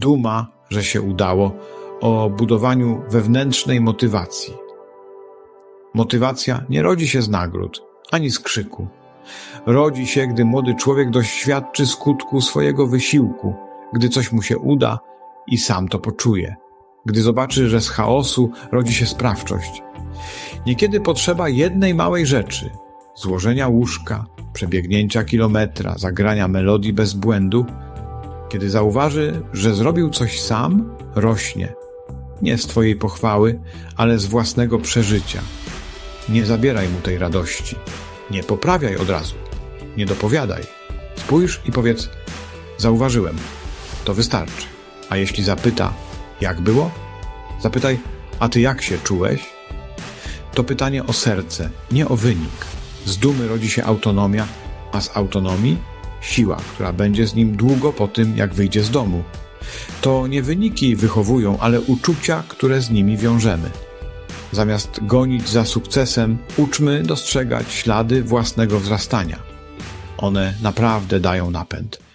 duma, że się udało, o budowaniu wewnętrznej motywacji. Motywacja nie rodzi się z nagród, ani z krzyku. Rodzi się, gdy młody człowiek doświadczy skutku swojego wysiłku, gdy coś mu się uda i sam to poczuje, gdy zobaczy, że z chaosu rodzi się sprawczość. Niekiedy potrzeba jednej małej rzeczy złożenia łóżka, przebiegnięcia kilometra, zagrania melodii bez błędu. Kiedy zauważy, że zrobił coś sam, rośnie. Nie z Twojej pochwały, ale z własnego przeżycia. Nie zabieraj mu tej radości. Nie poprawiaj od razu. Nie dopowiadaj. Spójrz i powiedz: Zauważyłem. To wystarczy. A jeśli zapyta, jak było? Zapytaj: A ty jak się czułeś? To pytanie o serce, nie o wynik. Z dumy rodzi się autonomia, a z autonomii siła, która będzie z nim długo po tym, jak wyjdzie z domu. To nie wyniki wychowują, ale uczucia, które z nimi wiążemy. Zamiast gonić za sukcesem, uczmy dostrzegać ślady własnego wzrastania. One naprawdę dają napęd.